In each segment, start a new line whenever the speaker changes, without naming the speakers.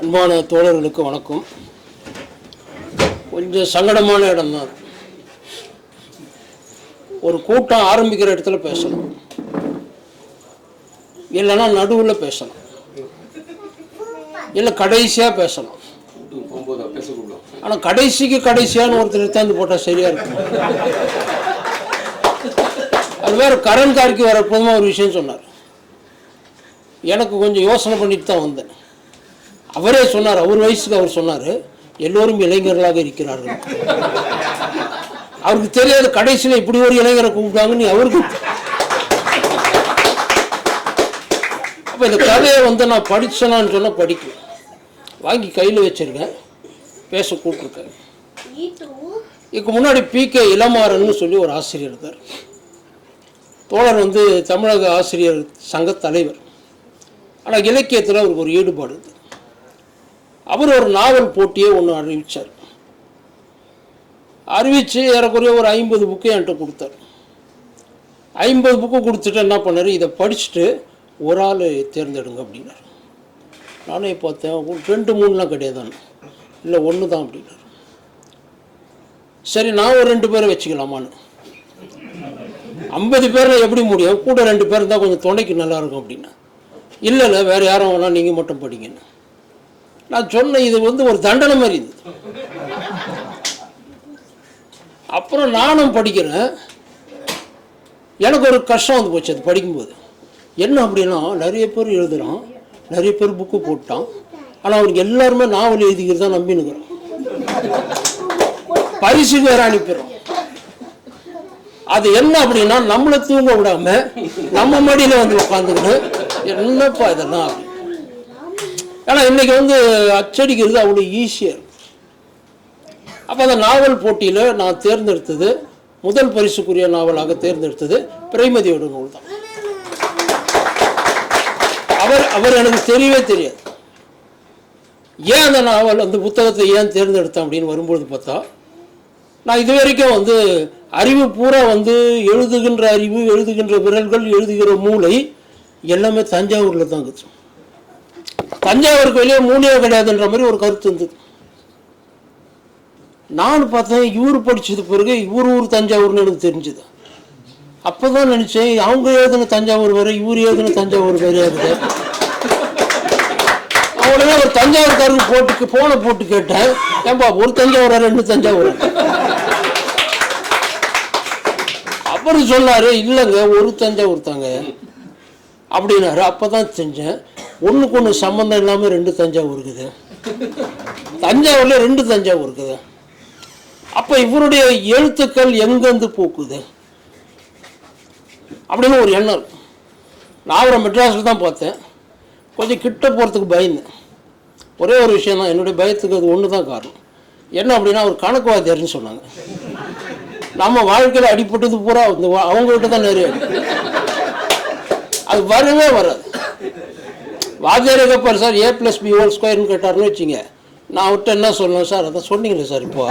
அன்பான தோழர்களுக்கு வணக்கம். கொஞ்சம் சங்கடமான இடம்தான். ஒரு கூட்டம் ஆரம்பிக்கிற இடத்துல பேசணும். இல்லைன்னா நடுவில் பேசணும். இல்லை கடைசியாக பேசணும். ஆனால் கடைசிக்கு கடைசியான ஒருத்தர் எடுத்தாந்து போட்டால் சரியாக இருக்கும். அது வேறு கரண் கார்க்கு வேற எப்போதுமா ஒரு விஷயம் சொன்னார். எனக்கு கொஞ்சம் யோசனை பண்ணிட்டு தான் வந்தேன். அவரே சொன்னார் அவர் வயசுக்கு அவர் சொன்னார் எல்லோரும் இளைஞர்களாக இருக்கிறார்கள். அவருக்கு தெரியாது கடைசியில் இப்படி ஒரு இளைஞரை கூப்பிட்டாங்கன்னு அவருக்கு அப்போ இந்த கதையை வந்து நான் படிச்சேனான்னு சொன்னால் படிக்கும் வாங்கி கையில் வச்சுருக்கேன் பேச கூப்பிட்ருக்கேன் இதுக்கு முன்னாடி பிகே இளமாறன் சொல்லி ஒரு ஆசிரியர் இருந்தார். தோழர் வந்து தமிழக ஆசிரியர் சங்க தலைவர். ஆனால் இலக்கியத்தில் அவருக்கு ஒரு ஈடுபாடு அவர் ஒரு நாவல் போட்டியை ஒன்று அறிவித்தார் அறிவித்து ஏறக்குறைய ஒரு ஐம்பது புக்கு என்கிட்ட கொடுத்தார். ஐம்பது புக்கு கொடுத்துட்டு என்ன பண்ணார்? இதை படிச்சுட்டு ஒரு ஆள் தேர்ந்தெடுங்க அப்படின்னார். நானே பார்த்தேன் ஒரு ரெண்டு மூணுலாம் கிடையாது இல்லை ஒன்று தான் அப்படின்னார். சரி நான் ஒரு ரெண்டு பேரை வச்சுக்கலாமான்னு. ஐம்பது பேரில் எப்படி முடியும்? கூட ரெண்டு பேர் இருந்தால் கொஞ்சம் துணைக்கு நல்லா இருக்கும் அப்படின்னா. இல்லை இல்லை வேறு யாரும் வேணால் நீங்கள் மட்டும் படிங்கன்னு. நான் சொன்னேன் இது வந்து ஒரு தண்டனை மாதிரி இது. அப்புறம் நானும் படிக்கிறேன். எனக்கு ஒரு கஷ்டம் வந்து போச்சு அது படிக்கும்போது. என்ன அப்படின்னா நிறைய பேர் எழுதுகிறான் நிறைய பேர் புக்கு போட்டான். ஆனால் அவருக்கு எல்லாருமே நாவல் எழுதிக்கிறது தான் நம்பினுக்கிறோம். பரிசு வேற அனுப்பிடுறோம். அது என்ன அப்படின்னா நம்மளை தூங்க விடாம நம்ம மடியில் வந்து உட்காந்துக்கிட்டு என்னப்பா இதெல்லாம்? ஆனால் ஏன்னா வந்து அச்சடிக்கிறது அவ்வளோ ஈஸியாக இருக்குது அப்போ அந்த நாவல் போட்டியில் நான் தேர்ந்தெடுத்தது முதல் பரிசுக்குரிய நாவலாக தேர்ந்தெடுத்தது பிரைமதியோட நூல் தான். அவர் அவர் எனக்கு தெரியவே தெரியாது. ஏன் அந்த நாவல் அந்த புத்தகத்தை ஏன் தேர்ந்தெடுத்தேன் அப்படின்னு வரும்பொழுது பார்த்தா நான் இது வரைக்கும் வந்து அறிவு பூரா வந்து எழுதுகின்ற அறிவு எழுதுகின்ற விரல்கள் எழுதுகிற மூளை எல்லாமே தஞ்சாவூரில் தான் இருக்குது. தஞ்சாவூருக்கு வெளியே மூளையே கிடையாதுன்ற மாதிரி ஒரு கருத்து இருந்தது. நான் பார்த்தேன் இவர் படிச்சது பிறகு இவர் ஊர் தஞ்சாவூர்னு எனக்கு தெரிஞ்சுது. அப்போ தான் நினச்சேன் அவங்க ஏதுன்னு தஞ்சாவூர் வேறு இவர் ஏதுன்னு தஞ்சாவூர் வேறு இருக்குது அவங்களே ஒரு தஞ்சாவூர்காரருக்கு போட்டு ஃபோனை போட்டு கேட்டேன் ஏன்பா ஒரு தஞ்சாவூரா ரெண்டு தஞ்சாவூர்? அப்புறம் சொன்னாரு இல்லைங்க ஒரு தஞ்சாவூர் தாங்க அப்படின்னாரு அப்போ தான் செஞ்சேன். ஒன்றுக்கு ஒன்று சம்மந்தம் இல்லாமல் ரெண்டு தஞ்சாவூர் இருக்குது. தஞ்சாவூரில் ரெண்டு தஞ்சாவூர் இருக்குது. அப்போ இவருடைய எழுத்துக்கள் எங்கேருந்து பூக்குது? அப்படின்னு ஒரு எண்ணம் நான் அவரை மெட்ராஸில் தான் பார்த்தேன். கொஞ்சம் கிட்ட போகிறதுக்கு பயந்தேன் ஒரே ஒரு விஷயம் தான் என்னுடைய பயத்துக்கு அது ஒன்று தான் காரணம். என்ன அப்படின்னா அவர் கணக்குவாதியார்னு சொன்னாங்க. நம்ம வாழ்க்கையில் அடிப்பட்டது பூரா அவங்க அவங்ககிட்ட தான் நிறைய அது வரவே வராது. வாத்தியார் கேட்பார் sir A plus B whole ஸ்கொயர்னு கேட்டார்னு வச்சுங்க. நான் அவர்கிட்ட என்ன சொல்லணும் சார்? அதான் சொன்னீங்களே சார் இப்போ.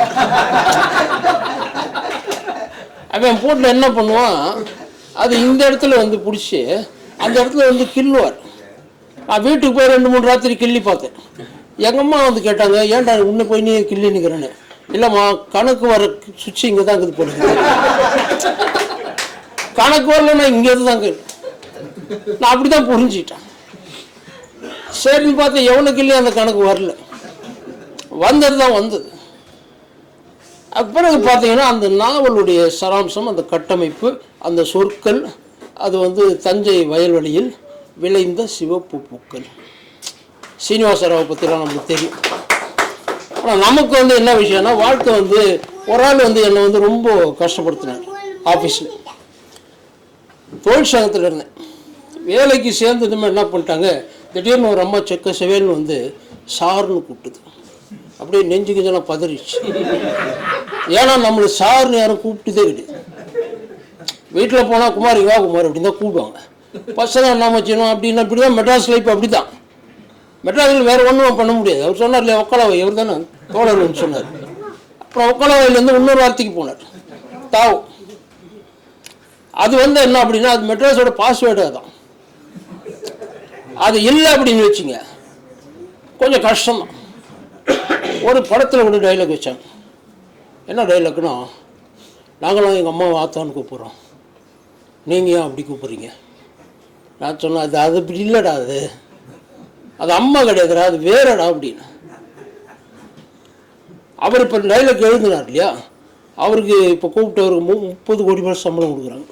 அவன் போட்டில் என்ன பண்ணுவான்? அது இந்த இடத்துல வந்து பிடிச்சி அந்த இடத்துல வந்து கில்லுவார் நான் வீட்டுக்கு போய் ரெண்டு மூணு ராத்திரி கிள்ளி பார்த்தேன். எங்கள் அம்மா வந்து கேட்டாங்க ஏன்டா உன்னை போய் நீ கிள்ளி நிற்கிறேன்னு இல்லைம்மா கணக்கு வர சுவிட்ச் இங்கே தான் இருக்குது போடுங்க கணக்கு வரலன்னா இங்கே தான் நான் அப்படி தான் புரிஞ்சிட்டேன் சரின்னு பார்த்தா எவ்வளோ இல்லையே அந்த கணக்கு வரல. வந்தது தான் வந்தது. அது பிறகு பார்த்தீங்கன்னா அந்த நாவலுடைய சராம்சம் அந்த கட்டமைப்பு அந்த சொற்கள் அது வந்து தஞ்சை வயல்வெளியில் விளைந்த சிவப்பு பூக்கள். சீனிவாசராவை பற்றிலாம் நமக்கு தெரியும். ஆனால் நமக்கு வந்து என்ன விஷயம்னா வாழ்க்கை வந்து ஒரு ஆள் வந்து என்னை வந்து ரொம்ப கஷ்டப்படுத்தினார் ஆஃபீஸில் தொழிற்சங்கத்தில் இருந்தேன். வேலைக்கு சேர்ந்ததுமே என்ன பண்ணிட்டாங்க திடீர்னு ஒரு அம்மா செக்க செவேல்னு வந்து சார்னு கூப்பிட்டுது. அப்படியே நெஞ்சு கிஞ்செல்லாம் பதறிச்சு ஏன்னா நம்மளை சார்னு யாரும் கூப்பிட்டுதே கிடையாது. வீட்டில் போனால் குமார் வா குமார் அப்படின்னு தான் கூப்பிடுவாங்க. பசங்க என்ன மச்சினோம் அப்படின்னா இப்படி தான் மெட்ராஸ் லைஃப் அப்படி தான் மெட்ராஸில் வேறு ஒன்றும் பண்ண முடியாது. அவர் சொன்னார் இல்லையா ஒக்கலாவை? இவர் தானே தோழர்னு சொன்னார். அப்புறம் ஒக்கலாவையிலேருந்து இன்னொரு வார்த்தைக்கு போனார். தாவ். அது வந்து என்ன அப்படின்னா அது மெட்ராஸோட பாஸ்வேர்டு தான் அது இல்லை அப்படின்னு வச்சுங்க கொஞ்சம் கஷ்டம் ஒரு படத்தில் ஒன்று டைலாக் வச்சாங்க. என்ன டைலாக்னா நாங்களும் எங்கள் அம்மாவை ஆத்தான்னு கூப்பிட்றோம். நீங்கள் ஏன் அப்படி கூப்பிட்றீங்க? நான் சொன்னேன் அது அது இப்படி இல்லைடா அது. அது அம்மா கிடையாதுடா அது வேறடா அப்படின்னு. அவர் இப்போ டைலாக் எழுதினார் இல்லையா? அவருக்கு இப்போ கூப்பிட்டவருக்கு மு முப்பது கோடி பேர் சம்பளம் கொடுக்குறாங்க.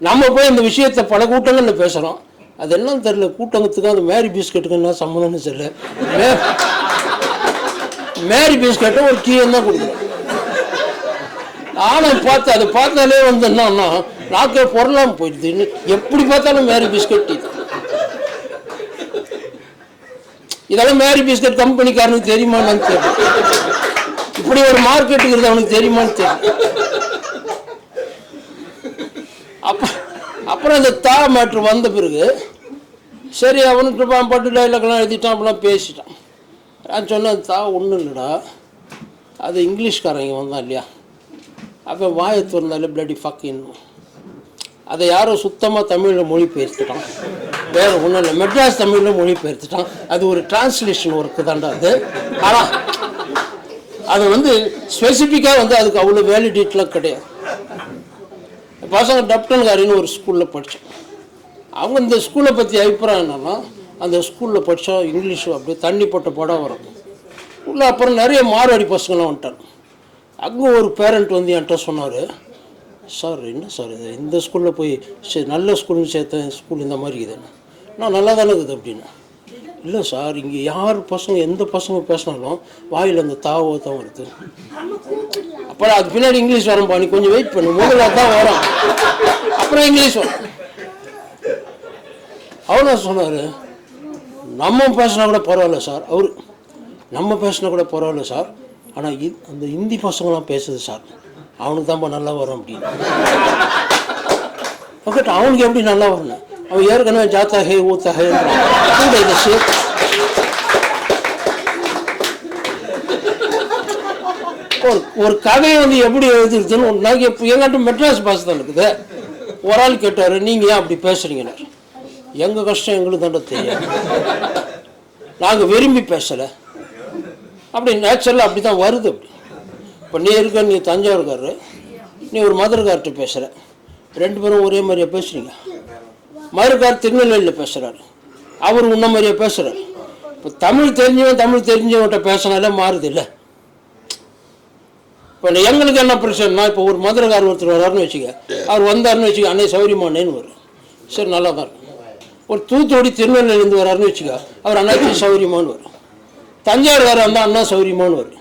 நம்ம போய் இந்த விஷயத்தை பல கூட்டங்களில் பேசுகிறோம் அது என்னன்னு தெரியல. அந்த மேரி பிஸ்கெட்டுக்கு என்ன சம்மந்தம்னு தெரியல. மேரி பிஸ்கெட்டை ஒரு டீ தான் கொடுக்குறேன் நானும் பார்த்து அதை பார்த்தாலே வந்து என்னன்னா நாக்கே பொருளாம போயிடுதுன்னு எப்படி பார்த்தாலும் மேரி பிஸ்கட் டீ இதெல்லாம் மேரி பிஸ்கட் கம்பெனிக்காரனுக்கு தெரியுமான்னு தெரியும் இப்படி ஒரு மார்க்கெட் அவனுக்கு தெரியுமான்னு தெரியும் அப்ப அப்புறம் அந்த தா மேட்ரு வந்த பிறகு சரி அவனுக்கு பட்டு டைலாக்லாம் எழுதிட்டான் அப்படிலாம் பேசிட்டான். நான் சொன்னேன் தா ஒன்றும் இல்லைடா. அது இங்கிலீஷ்காரங்க வந்தான் இல்லையா? அப்போ வாயை திறந்தாலே பிளடி ஃபக்கின் அதை யாரோ சுத்தமாக தமிழில் மொழி பெயர்த்துட்டான் வேறு ஒன்றும் இல்லை. மெட்ராஸ் தமிழில் மொழி பெயர்த்துட்டான் அது ஒரு டிரான்ஸ்லேஷன் ஒர்க்கு தான்டா அது. ஆனால் அது வந்து ஸ்பெசிஃபிக்காக வந்து அதுக்கு அவ்வளோ வேலிடிட்டிலாம் கிடையாது. பசங்க டப்டன்காரின்னு ஒரு ஸ்கூலில் படித்தேன் அவங்க இந்த ஸ்கூலை பற்றி அபிப்பிராயம் என்னன்னா அந்த ஸ்கூலில் படித்தா இங்கிலீஷ் அப்படியே தண்ணி போட்ட படம் வரும். உள்ளே அப்புறம் நிறைய மார்வாடி பசங்களாம் வந்துட்டாங்க. அங்கே ஒரு பேரண்ட் வந்து என்கிட்ட சொன்னார் சார் என்ன சார் இது? இந்த ஸ்கூலில் போய் சரி நல்ல ஸ்கூல்னு சேர்த்தேன் ஸ்கூல் இந்த மாதிரி இருக்குதுன்னு. நான் நல்லா தானே இருக்குது அப்படின்னு. இல்லை சார் இங்கே யார் பசங்க எந்த பசங்க பேசினாலும் வாயில் அந்த தாவோ தான் வருது. அப்புறம் அது பின்னாடி இங்கிலீஷ் வரும்பா நீ கொஞ்சம் வெயிட் பண்ணு. முதல்ல தான் வரும். அப்புறம் இங்கிலீஷ் வரும். அவன சொன்னார்? நம்ம பேசினா கூட பரவாயில்ல சார். அவர் நம்ம பேசினா கூட பரவாயில்ல சார். ஆனால் அந்த ஹிந்தி பசங்களாம் பேசுது சார். அவனுக்கு தான்ப்பா நல்லா வரும் அப்படின்னு. ஓகே அவனுக்கு எப்படி நல்லா வரணும் அவன் ஏற்கனவே ஜாத்தா ஹே ஊத்தா ஹே கூட இதை சேர்த்து ஒரு ஒரு கதையை வந்து எப்படி எழுதிருதுன்னு ஒரு நாளைக்கு இப்போ எங்கிட்ட மெட்ராஸ் பாஸ் தான் இருக்குது. ஒரு ஆள் கேட்டார் நீங்கள் ஏன் அப்படி பேசுறீங்கன்னு? எங்கள் கஷ்டம் எங்களுக்கு தாண்ட தெரியும். நாங்கள் விரும்பி பேசலை. அப்படி நேச்சுரலாக அப்படி தான் வருது அப்படி. இப்போ நீ இருக்க நீ தஞ்சாவூர்காரரு. நீ ஒரு மதுரைக்கார்ட்ட பேசுகிற ரெண்டு பேரும் ஒரே மாதிரியா பேசுறீங்க? மதுரைக்கார் திருநெல்வேலியில் பேசுகிறாரு அவர் உன்ன மாதிரியா பேசுகிறார் இப்போ தமிழ் தெரிஞ்சவன் தமிழ் தெரிஞ்சவன்கிட்ட பேசினாலே மாறுது இல்லை. இப்போ எங்களுக்கு என்ன பிரச்சனைனா இப்போ ஒரு மதுரைக்கார் ஒருத்தர் வர்றாருன்னு வச்சுக்க அவர் வந்தார்னு வச்சுக்க அன்னை சௌரியமானேன்னு வரும் சரி நல்லா தான் இருக்கும் ஒரு தூத்துக்குடி திருநெல்வேலியிலேருந்து வர்றாருன்னு வச்சுக்க அவர் அண்ணாச்சி சௌரியமான்னு வரும் தஞ்சாவூர் வேறு வந்தால் அண்ணா சௌரியமானு வரும்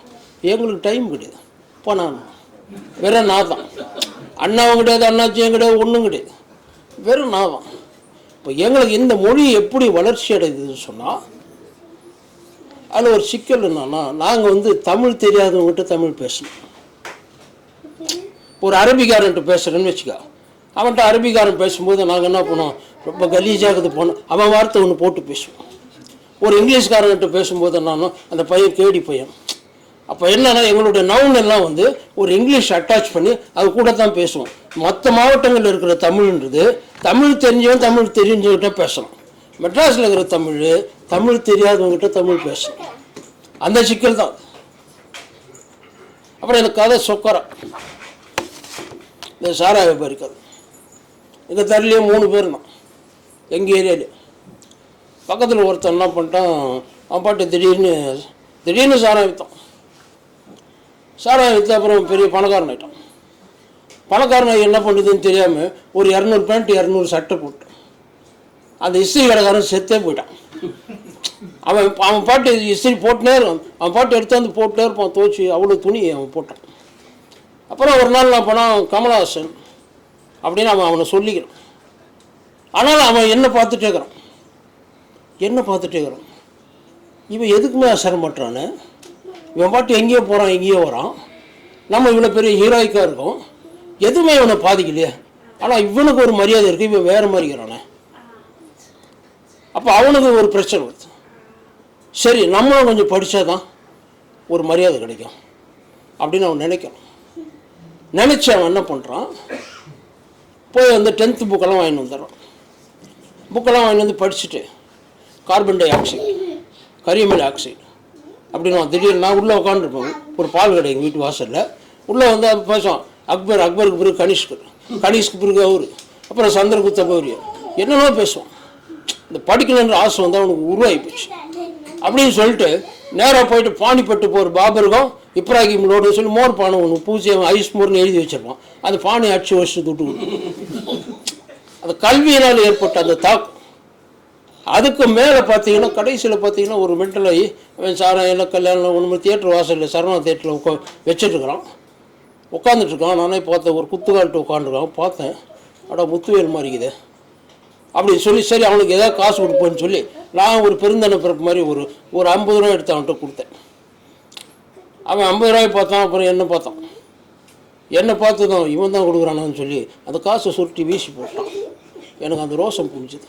எங்களுக்கு டைம் கிடையாது. போனான் வெறும் நான் தான் அண்ணாவும் கிடையாது அண்ணாச்சியும் கிடையாது ஒன்றும் கிடையாது. வெறும் நான் தான் இப்போ எங்களுக்கு இந்த மொழி எப்படி வளர்ச்சி அடைந்ததுன்னு சொன்னால் அதில் ஒரு சிக்கல் என்னன்னா நாங்கள் வந்து தமிழ் தெரியாதவங்ககிட்ட தமிழ் பேசணும். ஒரு அரபிக்காரன்ட்டு பேசுகிறேன்னு வச்சுக்கோ. அவன்கிட்ட அரபிக்காரன் பேசும்போது நாங்கள் என்ன பண்ணுவோம்? ரொம்ப கலீஜாகுது போனோம் அவன் வார்த்தை ஒன்று போட்டு பேசுவோம் ஒரு இங்கிலீஷ்காரன்கிட்ட பேசும்போது நானும் அந்த பையன் கேடி பையன். அப்போ என்னன்னா எங்களுடைய நவுன் எல்லாம் வந்து ஒரு இங்கிலீஷ் அட்டாச் பண்ணி அது கூட தான் பேசுவோம். மற்ற மாவட்டங்களில் இருக்கிற தமிழ்ன்றது தமிழ் தெரிஞ்சவன் தமிழ் தெரிஞ்சவங்கிட்ட பேசணும் மெட்ராஸில் இருக்கிற தமிழ் தமிழ் தெரியாதவங்ககிட்ட தமிழ் பேசணும் அந்த சிக்கல் தான். அப்புறம் எனக்கு கதை சொக்கரம். இந்த சாராய வியாபாரி எங்கள் தெருலேயே மூணு பேர் தான் எங்கள் ஏரியாவில் பக்கத்தில் ஒருத்தன் என்ன பண்ணிட்டான் அவன் பாட்டு திடீர்னு திடீர்னு சாராயம் விற்றான் சாராயம் விற்று அப்புறம் பெரிய பணக்காரன் ஆகிட்டான் பணக்காரன் என்ன பண்ணுதுன்னு தெரியாமல் ஒரு இரநூறு பேண்ட் இரநூறு சட்டை போட்டான். அந்த இஸ்திரி கடைக்காரன் செத்தே போயிட்டான். அவன் அவன் பாட்டு இஸ்திரி போட்டுனே இருக்கான். அவன் பாட்டு எடுத்து வந்து போட்டுனே இருப்பான். துவச்சி அவ்வளோ துணி அவன் போட்டான். அப்புறம் ஒரு நாள் நான் போனால் கமலஹாசன் அப்படின்னு அவன் அவனை சொல்லிக்கிறான். ஆனால் அவன் என்ன பார்த்துட்டே இருக்கிறான். என்ன பார்த்துட்டே இருக்கிறான். இவன் எதுக்குமே அசர இவன் பாட்டு எங்கேயோ போகிறான் எங்கேயோ வரான். நம்ம இவ்வளோ பெரிய ஹீரோயிக்காக இருக்கோம். எதுவுமே இவனை பாதிக்கலையே. ஆனால் இவனுக்கு ஒரு மரியாதை இருக்குது இவன் வேறு மாதிரி இருக்கிறானே. அப்போ அவனுக்கு ஒரு பிரச்சனை வருது. சரி நம்மளும் கொஞ்சம் படித்தா தான் ஒரு மரியாதை கிடைக்கும் அப்படின்னு அவன் நினைக்கிறான். நினச்சி அவன் என்ன பண்ணுறான் போய் வந்து டென்த்து புக்கெல்லாம் வாங்கிட்டு வந்துடுறான். புக்கெல்லாம் வாங்கிட்டு வந்து படிச்சுட்டு கார்பன் டை ஆக்சைடு கரியமில் ஆக்சைடு அப்படின்னு திடீர்னு நான் உள்ளே உட்காந்துருப்பேன் ஒரு பால் கடை எங்கள் வீட்டு வாசலில். உள்ளே வந்து அப்ப பேசுவோம் அக்பர் அக்பருக்கு பிறகு கனிஷ்கு. கனிஷ்க்கு பிறகு அவர். அப்புறம் சந்திரகுப்த பௌரியர் என்னென்னோ பேசுவோம் இந்த படிக்கணுன்ற ஆசை வந்து அவனுக்கு உருவாகி போச்சு. அப்படின்னு சொல்லிட்டு நேராக போயிட்டு பானிப்பட்டு போகிற பாபருக்கும் இப்ராஹிம் லோடு சொல்லி மோர் பானை ஒன்று பூஜ்ஜியம் ஐஸ் மோர்னு எழுதி வச்சிருப்பான். அந்த பானை அடிச்சு வச்சு துட்டு அந்த கல்வியினால் ஏற்பட்ட அந்த தாக்கம். அதுக்கு மேலே பார்த்தீங்கன்னா கடைசியில் பார்த்தீங்கன்னா ஒரு மென்டல் ஆகி அவன் என்ன கல்யாணம் ஒன்று தியேட்டர் வாசலில் சரவணா தியேட்டரில் உட்கா வச்சிட்ருக்கிறான். உட்காந்துட்ருக்கான் நானே பார்த்தேன் ஒரு குத்துக்கால்ட்டு உட்காந்துருக்கான் பார்த்தேன். அடா முத்துவேல் மாதிரிக்குது அப்படின்னு சொல்லி சரி அவனுக்கு எதாவது காசு கொடுப்போன்னு சொல்லி நான் ஒரு பெருந்தனை பிறப்பு மாதிரி ஒரு ஒரு ஐம்பது ரூபா எடுத்து அவன்கிட்ட கொடுத்தேன். அவன் ஐம்பது ரூபாய் பார்த்தான் அப்புறம் என்ன பார்த்தான். என்னை பார்த்து தான் இவன் தான் கொடுக்குறானான்னு சொல்லி அந்த காசை சுருட்டி வீசி போட்டான். எனக்கு அந்த ரோசம் புரிஞ்சுது.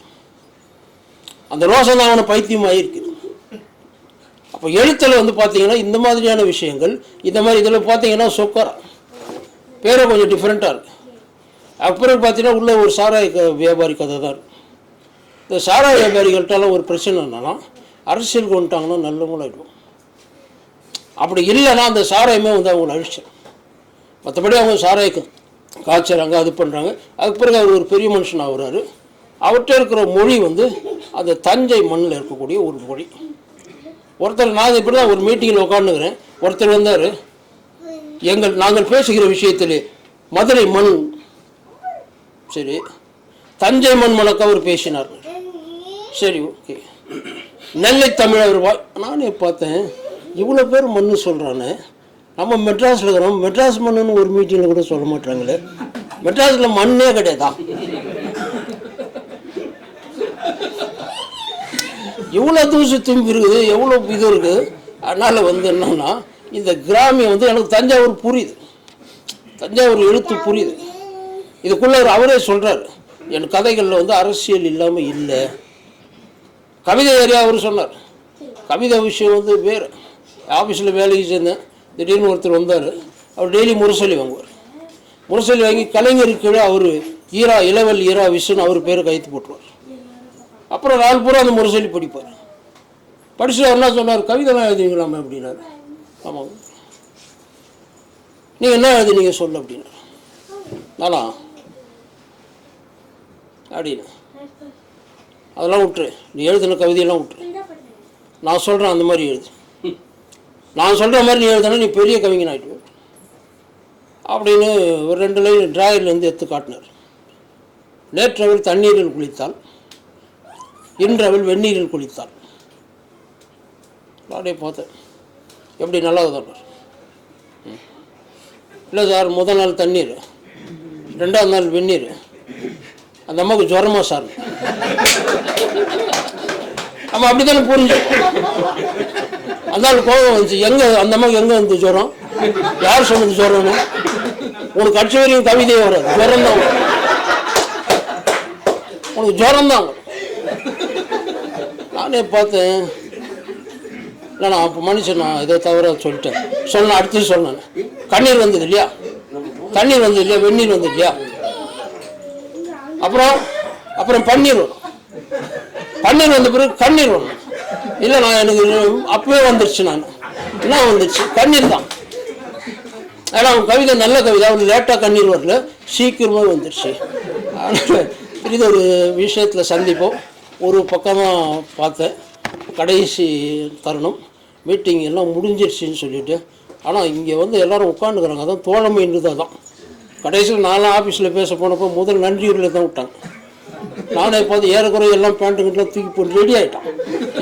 அந்த ரோசம் தான் அவனை பைத்தியமாயிருக்கு அப்போ எழுத்தில் வந்து பார்த்தீங்கன்னா இந்த மாதிரியான விஷயங்கள் இந்த மாதிரி இதில் பார்த்தீங்கன்னா சொக்கரா பேரை கொஞ்சம் டிஃப்ரெண்ட்டாக இருக்குது அப்புறம் பார்த்தீங்கன்னா உள்ள ஒரு சாராய வியாபாரி கதை தான் இருக்குது இந்த சாராய வியாபாரிகள்ட்டால ஒரு பிரச்சனை என்னன்னா அரசியலுக்கு வந்துட்டாங்கன்னா நல்லவங்களாயிடுவோம் அப்படி இல்லைன்னா அந்த சாராயமே வந்து அவங்களை அழிச்சிடும் மற்றபடி அவங்க சாராயக்கு காய்ச்சறாங்க அது பண்ணுறாங்க அதுக்கு பிறகு அவர் ஒரு பெரிய மனுஷன் ஆகுறாரு. அவர்கிட்ட இருக்கிற மொழி வந்து அந்த தஞ்சை மண்ணில் இருக்கக்கூடிய ஒரு மொழி. ஒருத்தர் நான் இப்படி தான் ஒரு மீட்டிங்கில் உட்காந்துக்கிறேன் ஒருத்தர் வந்தார் எங்கள் நாங்கள் பேசுகிற விஷயத்தில் மதுரை மண் சரி தஞ்சை மண் மணக்க அவர் பேசினார். சரி ஓகே. நெல்லை தமிழர் வா நானே பார்த்தேன். இவ்வளோ பேர் மண்ணு சொல்கிறானே நம்ம மெட்ராஸில் இருக்கிறோம். மெட்ராஸ் மண்ணுன்னு ஒரு மீட்டிங்கில் கூட சொல்ல மாட்டாங்களே. மெட்ராஸில் மண்ணே கிடையாதா? இவ்வளோ தூசு தும்பி இருக்குது எவ்வளோ இது இருக்குது. அதனால் வந்து என்னன்னா இந்த கிராமியம் வந்து எனக்கு தஞ்சாவூர் புரியுது. தஞ்சாவூர் எழுத்து புரியுது. இதுக்குள்ளே அவரே சொல்கிறார் என் கதைகளில் வந்து அரசியல் இல்லாமல் இல்லை. கவிதை ஏரியா அவர் சொன்னார். கவிதை விஷயம் வந்து பேர் ஆஃபீஸில் வேலைக்கு சேர்ந்தேன். திடீர்னு ஒருத்தர் வந்தார். அவர் டெய்லி முரசொலி வாங்குவார். முரசொலி வாங்கி கலைஞருக்கு கீழே அவர் ஈரா இளவல் ஈரா விஷ்ணு அவர் பேரை கைத்து போட்டுருவார். அப்புறம் நாள் பூரா அந்த முரசொலி படிப்பார். படிச்சுட்டு அவர் என்ன சொன்னார்? கவிதைலாம் எழுதுவீங்களாமே அப்படின்னாரு. ஆமாம் நீங்கள் என்ன எழுதுனீங்க சொல்லு அப்படின்னாரு. நானா? அப்படின்னு. அதெல்லாம் விட்டுரு. நீ எழுதின கவிதையெல்லாம் விட்டுரு. நான் சொல்கிறேன் அந்த மாதிரி எழுது. நான் சொல்கிற மாதிரி நீ எழுதுனா நீ பெரிய கவிஞன் ஆகிட்டு அப்படின்னு ஒரு ரெண்டு லைன் டிராயர்லேருந்து எடுத்து காட்டினார். நேற்றவள் தண்ணீரில் குளித்தாள். இன்றவள் வெந்நீரில் குளித்தாள். அப்படியே பார்த்தேன். எப்படி நல்லா தான் இல்லை சார் முதல் நாள் தண்ணீர். ரெண்டாவது நாள் வெந்நீர். அந்த அம்மாவுக்கு ஜுரமா சார். நம்ம அப்படி தானே புரிஞ்சு? அதனால கோபம் வந்துச்சு. எங்க அந்த அம்மாவுக்கு எங்க வந்து ஜுரம்? யார் சொன்னது ஜுரம்னு? உனக்கு கட்சி வரையும் கவிதையே வராது. ஜுரம் தான் உனக்கு ஜுரம் தான் நானே பார்த்தேன். இல்லை நான் அப்போ மனுஷன் நான் இதை தவிர சொல்லிட்டேன். சொன்னேன் அடுத்து சொன்னேன். கண்ணீர் வந்தது இல்லையா? தண்ணீர் வந்தது இல்லையா? வெந்நீர் வந்தது இல்லையா? அப்புறம் அப்புறம் பன்னீர் வரும் கண்ணீர் வந்த பிறகு கண்ணீர் வரணும் இல்லை நான் எனக்கு அப்பவே வந்துருச்சு நான். என்ன வந்துருச்சு? கண்ணீர் தான். ஏன்னா அவன் கவிதை நல்ல கவிதை. அவன் லேட்டாக கண்ணீர் வரல. சீக்கிரமாக வந்துருச்சு. அதனால் இது ஒரு விஷயத்தில் சந்திப்போம். ஒரு பக்கமாக பார்த்தேன் கடைசி தருணம். மீட்டிங் எல்லாம் முடிஞ்சிருச்சுன்னு சொல்லிட்டு. ஆனால் இங்கே வந்து எல்லாரும் உட்காந்துக்கிறாங்க அதான் தோழமைன்றது அதான். கடைசியில் நாலாம் ஆஃபீஸில் பேச போனப்போ முதல் நன்றியூரில் தான் விட்டாங்க. நானே பார்த்து ஏறக்குறைய எல்லாம் பேண்ட்டு கிட்டலாம் தூக்கி போட்டு ரெடி ஆகிட்டான்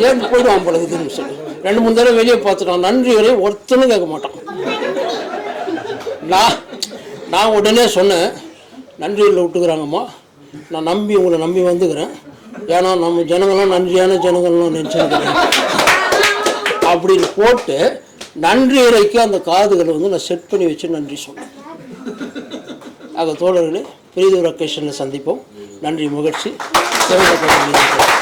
ஏன் போயிடுவான் போல இதுன்னு சொல்லி. ரெண்டு மூணு தடவை வெளியே பார்த்துட்டான். நன்றி வரையும் ஒருத்தனும் கேட்க மாட்டான். நான் நான் உடனே சொன்னேன் நன்றியில் விட்டுக்கிறாங்கம்மா. நான் நம்பி உங்களை நம்பி வந்துக்கிறேன். ஏன்னா நம்ம ஜனங்கள்லாம் நன்றியான ஜனங்கள்லாம் நினச்சிருக்கிறேன். அப்படின்னு போட்டு நன்றி இறைக்கு அந்த காதுகளை வந்து நான் செட் பண்ணி வச்சு நன்றி சொன்னேன். ஆக தோழர்களே பெரியதொரு அக்கேஷனில் சந்திப்போம். நன்றி மகிழ்ச்சி. சிறந்த